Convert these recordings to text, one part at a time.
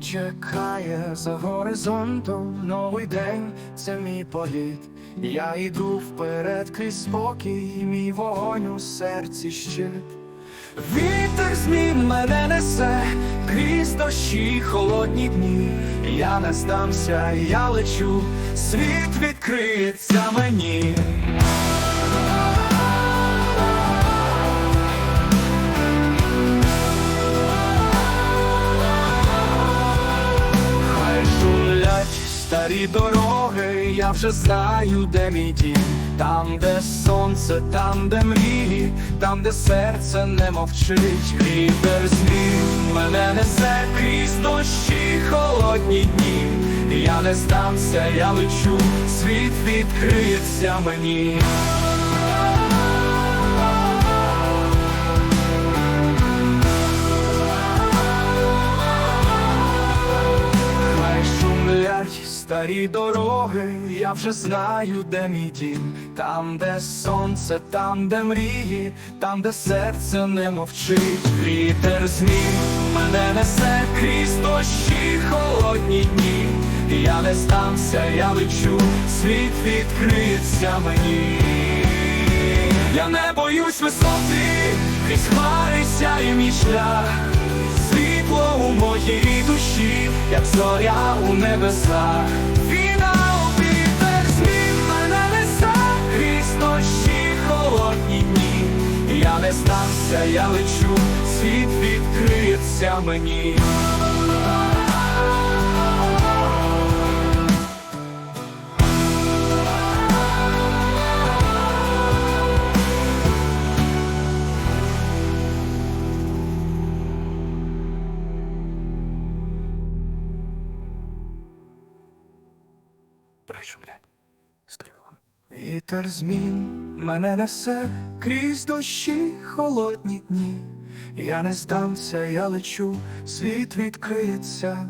чекає за горизонтом новий день, це мій політ. Я йду вперед крізь спокій, мій вогонь у серці щит. Вітер змін мене несе, крізь дощі, холодні дні. Я не здамся, я лечу, світ відкриється мені. Старі дороги, я вже знаю, де мій дім. Там, де сонце, там, де мрії, там, де серце не мовчить, вітер змін мене несе крізь дощі, холодні дні. Я не здамся, я лечу, світ відкриється мені. Старі дороги, я вже знаю, де мій дім, там, де сонце, там, де мрії, там, де серце не мовчить, вітер змін мене несе крізь дощі, холодні дні. Я не здамся, я лечу, світ відкриється мені. Я не боюсь висоти, крізь хмари сяє мій шлях, у моїй душі, як зоря у небесах. Фінал вітер змін мене несе, крізь холодні дні. Я не здамся, я лечу, світ відкриється мені. Вітер змін мене несе крізь дощі, холодні дні. Я не здамся, я лечу, світ відкриється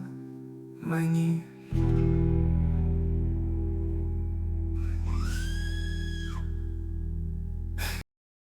мені.